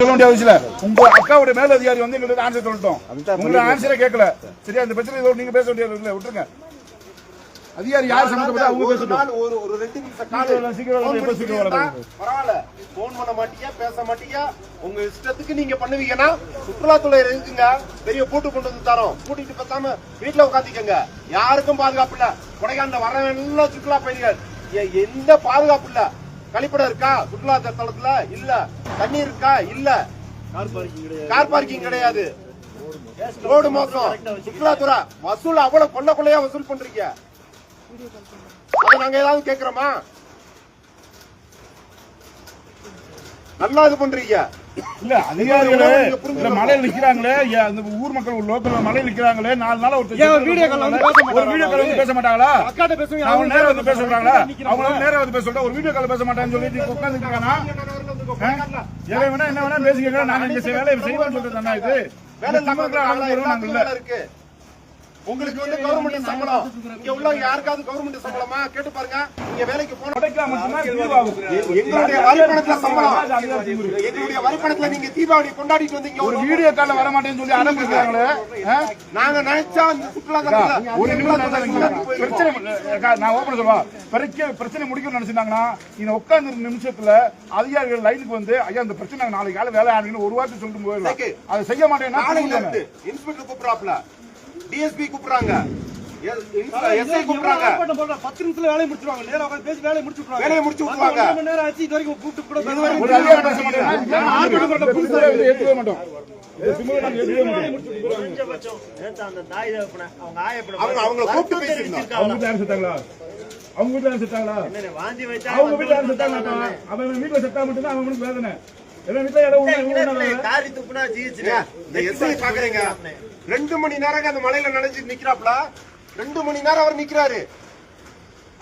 சொல்ல. உங்க மேல அதிகாரி வந்து எங்களுக்கு ஆன்சர் சொல்லட்டும். உங்களோட ஆன்சரே கேட்கல சரியா இந்த பிரச்சனை இதோட நீங்க பேச வேண்டியது இல்ல. விட்டுருங்க. அதிகாரி யார் சம்பந்தப்பட்ட அவங்க ஒரு ஒரு ரெண்டு நிமிஷம் சீக்கிரம்? பரவாயில்ல. போன் பண்ண மாட்டீங்க பேச மாட்டீங்க உங்க இஷ்டத்துக்கு நீங்க பண்ணுவீங்கன்னா சுற்றுலாத்துறை இருக்குங்க. பெரிய பூட்டு கொண்டு வந்து தரோம். கூட்டிட்டு பேசாம வீட்டுல உட்காந்துக்கங்க யாருக்கும் பாதுகாப்பு இல்ல. கொடைக்கானல வரவெல்லாம் சுற்றுலா பயணிகள். எந்த பாதுகாப்பு இல்ல? கழிப்பிடம் இருக்கா? சுற்றுலா தளத்துல? இல்ல. தண்ணி இருக்கா? இல்ல. கார் பார்க்கிங் கிடையாது. ரோடு மோசம். சுற்றுலாத்துறை வசூல் அவ்வளவு கொள்ள கொள்ளையா வசூல் பண்றீங்க. நாங்க ஏதாவது கேக்குறோமா? நல்லா இது பண்றீங்க. இல்ல அதிகாரிகளே. இந்த மலையில நிக்கிறாங்களே அந்த ஊர் மக்கள் லோக்கல் மலையில நிக்கிறாங்களே நாலு நாள் ஒரு வீடியோ பேச ஒரு வீடியோ கால் வந்து பேச மாட்டாங்களா? அக்காட்ட பேசுவீங்க அவங்க நேரா வந்து பேச சொல்றாங்களா அவங்க வந்து நேரா வந்து பேச சொல்றா ஒரு வீடியோ கால் பேச மாட்டாங்கன்னு சொல்லிட்டு உட்கார்ந்து இருக்கானா வேணா என்ன வேணா பேசிக்கங்க. நாங்க இங்க செய்- வேலையை செய்வோம்னு சொல்றது என்ன இது? வேலை இல்லாம நாங்க இல்ல. உங்களுக்கு வந்து கவர்மெண்ட் சம்பளம். இங்க உள்ள யாருக்காவது கவர்மெண்ட் சம்பளமா? கேட்டு பாருங்க. நீங்க வேலைக்கு போன. எங்களுடைய வரிப்பணத்துல சம்பளம். எங்களுடைய வரிப்பணத்துல நீங்க தீபாவளி கொண்டாடிட்டு வந்தீங்க. ஒரு வீடியோ கால்ல வர மாட்டேன்னு சொல்லி ஆ? நாங்க நினைச்சா இந்த சுற்றுலா ஒரு நிமிஷம் நடந்தாங்க. பிரச்சனை நான் ஓபன் சொல்லுவா பிரச்சனை பிரச்சனை முடிக்கணும்னு நினைச்சிருந்தாங்கன்னா இந்த உட்கார்ந்து நிமிஷத்துல அதிகாரிகள் லைனுக்கு வந்து ஐயா இந்த பிரச்சனை நாங்க நாளைக்கு காலை வேலை ஆனீங்கன்னு ஒரு வார்த்தை சொல்லிட்டு போயிடலாம். அதை செய்ய மாட்டேன்னா இன்ஸ்பெக்டர் கூப்பிடுறாப்ல டிஎஸ்பி கூப்பிடுறாங்க. எஸ்ஐ கூப்பிடுறாங்க. பத்து நிமிஷத்துல வேலையை முடிச்சிருவாங்க. நேரா உட்காந்து பேசி வேலையை முடிச்சு விட்டுருவாங்க. வேலையை முடிச்சு விட்டுருவாங்க. மணி நேரம் ஆச்சு இது வரைக்கும் கூப்பிட்டு கூட நேரம் ஏற்றுக்கவே மாட்டோம். அவங்க? வீட்டுல செத்தா மட்டும்தான் அவனுக்கு வேதனை. காரி துப்புனா ஜீவிச்சுட்டு. இந்த எஸ்ஐ பாக்குறீங்க ரெண்டு மணி நேரம் அந்த மலையில நனைஞ்சு நிக்கிறாப்ல. ரெண்டு மணி நேரம் அவர் நிக்கிறாரு.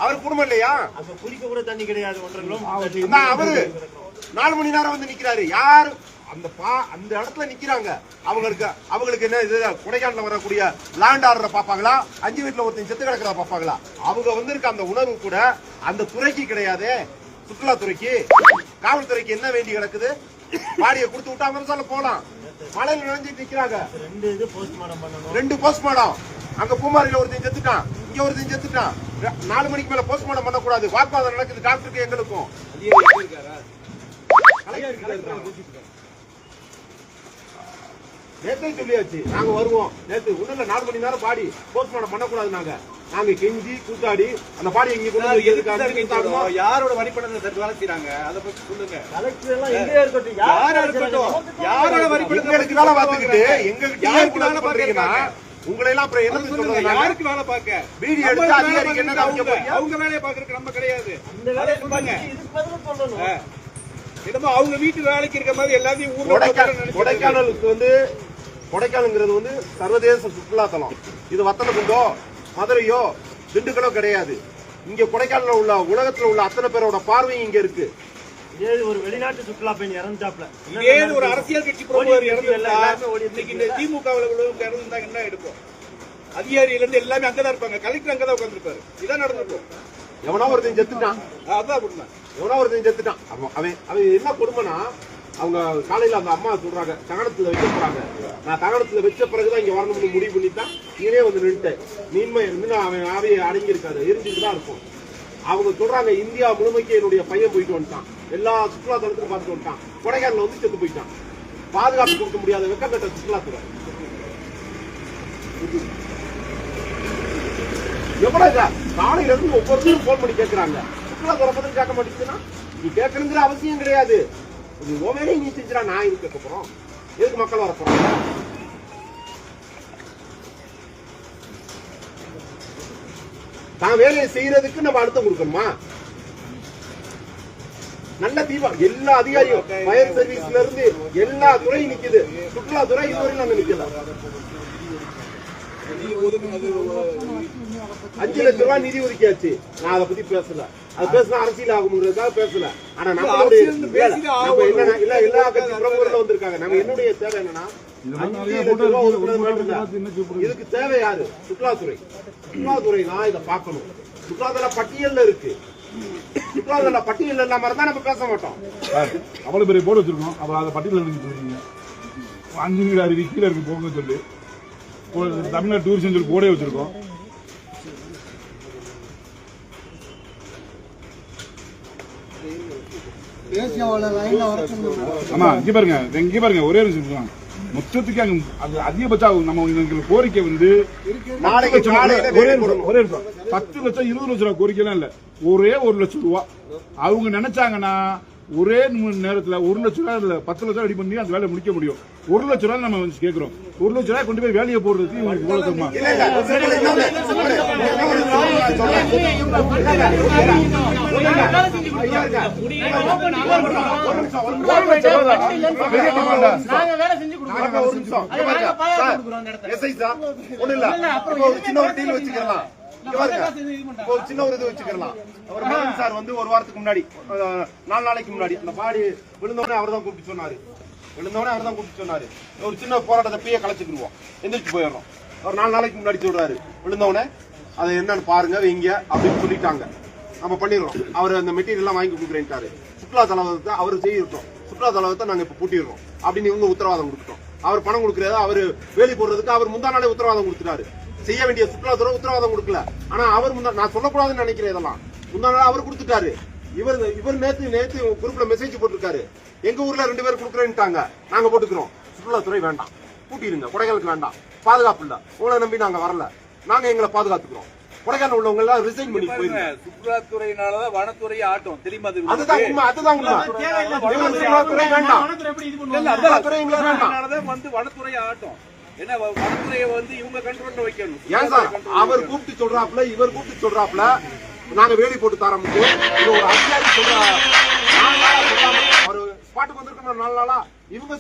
அவர் குடும்பம் இல்லையா? அங்க குடிக்க கூட தண்ணி கிடையாது ஒன்றரை அவரு நாலு மணி நேரம் வந்து நிக்கிறாரு. யாரு? அந்த பா அந்த இடத்துல நிக்கிறாங்க. அவங்களுக்கு அவங்களுக்கு என்ன இது? கொடைக்கானல வரக்கூடிய லேண்ட் ஆர்டரை பார்ப்பாங்களா? அஞ்சு வீட்டுல ஒருத்தன் செத்து கிடக்கிறத பார்ப்பாங்களா? அவங்க வந்திருக்க அந்த உணர்வு கூட அந்த துறைக்கு கிடையாது. சுற்றுலாத்துறைக்கு காவல்துறைக்கு என்ன வேண்டி கிடக்குது? பாடியை கொடுத்து விட்டா அவங்க போலாம். மலையில நனைஞ்சிட்டு நிக்கிறாங்க. ரெண்டு இது postmortem பண்ணணும். ரெண்டு போஸ்ட்மார்டம் அங்க பூமாரில ஒருத்தன் செத்துட்டான். இங்க ஒருத்தன் செத்துட்டான். நாலு மணிக்கு மேல போஸ்ட்மார்டம் பண்ணக்கூடாது. வாக்குவாதம் நடக்குது. டாக்டருக்கு எங்களுக்கும். நேத்தே சொல்லியாச்சு. நாங்க வருவோம். நேத்து ஒண்ணுல நாலு மணி நேரம் பாடி போஸ்ட்மார்டம் பண்ணக்கூடாது நாங்க நாங்க கெஞ்சி கூத்தாடி அந்த பாடி இங்க கொண்டு வந்து எதுக்கு? யாரோட வரிப்பணத்தை தட்டு வேலை செய்யறாங்க அதை பத்தி சொல்லுங்க. கலெக்டர் எல்லாம் இங்கேயே இருக்கட்டும். யார்? இருக்கட்டும்? யாரோட வரிப்பணத்தை எங்களுக்கு வேலை பார்த்துக்கிட்டு எங்ககிட்ட யாருக்கு வேலை பண்றீங்கன்னா உங்களை எல்லாம் அப்புறம் என்ன சொல்லுங்க? யாருக்கு வேலை பார்க்க? வீடியோ எடுத்து அதிகாரிக்கு என்ன அவங்க வேலையை பார்க்கறதுக்கு நம்ம கிடையாது. இந்த வேலையை சொல்லுங்க. இதுக்கு பதில் சொல்லணும். என்னமோ அவங்க வீட்டு வேலைக்கு இருக்க மாதிரி எல்லாத்தையும் ஊர்ல கொடைக்கானலுக்கு வந்து கொடைக்கானல்ங்கிறது வந்து சர்வதேச சுற்றுலா தலம் இது வத்தலகுண்டோ மதுரையோ திண்டுக்கலோ கிடையாது. இங்க கொடைக்கானல்ல உள்ள உலகத்துல உள்ள அத்தனை பேரோட பார்வையும் இங்க இருக்கு. ஒரு வெளிநாட்டு சுற்றுலா பயணி இறந்துட்டாப்ல. இதே ஒரு அரசியல் கட்சி பிரமுகர் ஓடி இன்னைக்கு இந்த திமுகவுல உள்ளவங்க இறந்திருந்தா என்ன எடுப்போம் அதிகாரியில இருந்து எல்லாமே அங்கதான் இருப்பாங்க. கலெக்டர் அங்கதான் உட்காந்துருப்பாரு இதான் நடந்திருக்கும். எவனோ ஒருத்தன் செத்துட்டான். அதான் எவனோ ஒருத்தன் செத்துட்டான். அவன் அவன் அவன் என்ன கொடுமைனா அவங்க காலையில அந்த அம்மா சொல்றாங்க தகனத்துல வைக்க போறாங்க. நான் தகனத்துல வச்ச பிறகுதான் இங்க வரணும்னு முடிவு பண்ணித்தான் நீனே வந்து நின்றுட்டேன் நீண்மை இருந்து நான் அவன் ஆவியை அடங்கியிருக்காரு. எரிஞ்சுட்டு தான் இருக்கும் அவங்க சொல்றாங்க இந்தியா முழுமைக்கு என்னுடைய பையன் போயிட்டு வந்துட்டான். எல்லா சுற்றுலா தலத்துக்கும் பார்த்துட்டு வந்துட்டான். கொடைக்கானல வந்து செத்து போயிட்டான். பாதுகாப்பு கொடுக்க முடியாத வெக்கங்கட்ட சுற்றுலாத்துறை. எவ்வளவு சார் காலையில இருந்து ஒவ்வொருத்தரும் போன் பண்ணி கேட்கறாங்க சுற்றுலாத்துறை பத்தி கேட்க மாட்டேங்குதுன்னா நீ கேட்கணுங்கிற அவசியம் கிடையாது. நீ வேலையை நீ செஞ்சுடா நான் இது கேட்க போறோம் எதுக்கு மக்கள் வர தான் வேலையை செய்யறதுக்கு நம்ம அழுத்தம் கொடுக்கணுமா நல்ல தீபம் எல்லா அதிகாரியும் ஃபயர் சர்வீஸ்ல இருந்து எல்லா துறையும் நிக்குது சுற்றுலாத்துறை இதுவரையும் நாங்க நிக்கல அஞ்சு லட்ச ரூபாய் நிதி ஒதுக்கியாச்சு நான் அதை பத்தி பேசல அது பேசினா அரசியல் ஆகும்ன்றதுக்காக பேசல. ஆனா நம்மளுடைய இல்ல எல்லா கட்சி பிரமுகர்கள் வந்திருக்காங்க. நம்ம என்னுடைய தேவை என்னன்னா. இதுக்கு தேவை யாரு? சுற்றுலாத்துறை. சுற்றுலாத்துறை தான் இதை பார்க்கணும். சுற்றுலாத்துறை பட்டியல்ல இருக்கு. சுற்றுலாத்துறை பட்டியல் இல்லாம இருந்தா நம்ம பேச மாட்டோம். அவ்வளவு பெரிய போர்டு வச்சிருக்கோம். அப்புறம் அதை பட்டியல இருந்து சொல்றீங்க அஞ்சு வீடு அருவி கீழே இருக்கு போங்க சொல்லி. தமிழ்நாடு டூரிசம் சொல்லி போர்டே வச்சிருக்கோம். ஆமா இங்க பாருங்க. இங்க பாருங்க. ஒரே ஒரு நிமிஷம். மொத்தத்துக்கு அங்க அது அதிகபட்சம் நம்ம எங்களுக்கு கோரிக்கை வந்து நாளைக்கு ஒரே ஒரே. பத்து லட்சம் இருபது லட்சம் ரூபாய் கோரிக்கைலாம் இல்ல. ஒரே ஒரு லட்சம் ரூபா அவங்க நினைச்சாங்கன்னா ஒரே நேரத்துல ஒரு லட்சம் ரூபாய் இல்ல பத்து லட்சம் ரெடி பண்ணி அந்த வேலையை முடிக்க முடியும். ஒரு லட்சம் ரூபாய் நம்ம வந்து கேக்குறோம். ஒரு லட்சம் ரூபாய் கொண்டு போய் வேலையை போடுறதுக்கு இவங்களுக்கு இவ்வளவு தருமா? இல்ல. இல்ல ஒரு சின்ன ஒரு deal வச்சுக்கலாம். ஒரு சின்ன ஒரு இது வச்சுக்கலாம். அவர் மதன் சார் வந்து ஒரு வாரத்துக்கு முன்னாடி நாலு நாளைக்கு முன்னாடி அந்த பாடி விழுந்தோடனே அவர் தான் கூப்பிட்டு சொன்னாரு. விழுந்தோடனே அவர் தான் கூப்பிட்டு சொன்னாரு. ஒரு சின்ன போராட்டத்தை பீய கலைச்சுக்கிடுவோம். எந்திரிச்சு போயிடுறோம் ஒரு நாலு நாளைக்கு முன்னாடி சொல்றாரு. விழுந்தோடனே அதை என்னன்னு பாருங்க வைங்க அப்படின்னு சொல்லிட்டாங்க. நம்ம பண்ணிடுறோம். அவர் அந்த மெட்டீரியல் எல்லாம் வாங்கி கொடுக்குறேன்ட்டாரு. சுற்றுலா தலவத்தை அவர் செய்யிருக்கோம் சுற்றுலா தலவத்தை நாங்க இப்ப பூட்டிடுறோம். அப்படின்னு இவங்க உத்தரவாதம் கொடுத்துட்டோம். அவர் பணம் கொடுக்கறத அவர் வேலி போடுறதுக்கு அவர் முந்தா நாளே உத்தரவாதம் கொடுத்துட்டாரு. செய்ய வேண்டிய சுற்றுலாத்துறை உத்தரவாதம் கொடுக்கல. ஆனா அவர் நான் சொல்லக்கூடாதுன்னு நினைக்கிறேன் இதெல்லாம். முந்தா நாள் அவர் கொடுத்துட்டாரு. இவர் இவர் நேத்து நேத்து குரூப்ல மெசேஜ் போட்டிருக்காரு. எங்க ஊர்ல ரெண்டு பேர் கொடுக்குறேன்ட்டாங்க. நாங்க போட்டுக்கிறோம். சுற்றுலாத்துறை வேண்டாம். பூட்டிடுங்க கொடைக்கானலுக்கு வேண்டாம். பாதுகாப்பு இல்ல. உங்களை நம்பி நாங்க வரல. நாங்க எங்களை பாதுகாத்துக்கிறோம். கொடைக்கானல் உள்ளவங்க எல்லாம் ரிசைன் பண்ணி போயிருங்க. சுற்றுலாத்துறையினாலதான் வனத்துறை ஆட்டம். தெரியுமா அது அதுதான் உண்மை அதுதான் உண்மை. சுற்றுலாத்துறை வேண்டாம். வந்து வனத்துறை ஆட்டம். ஏன்னா வனத்துறையை வந்து இவங்க கண்ட்ரோல்ல வைக்கணும். ஏன் சார்? அவர் கூப்பிட்டு சொல்றாப்ல இவர் கூப்பிட்டு சொல்றாப்ல நாங்க வேலி போட்டு இது ஒரு அதிகாரி சொல்ற ஒரு ஸ்பாட்டுக்கு வந்திருக்கோம் நாலு நாளா? இவங்க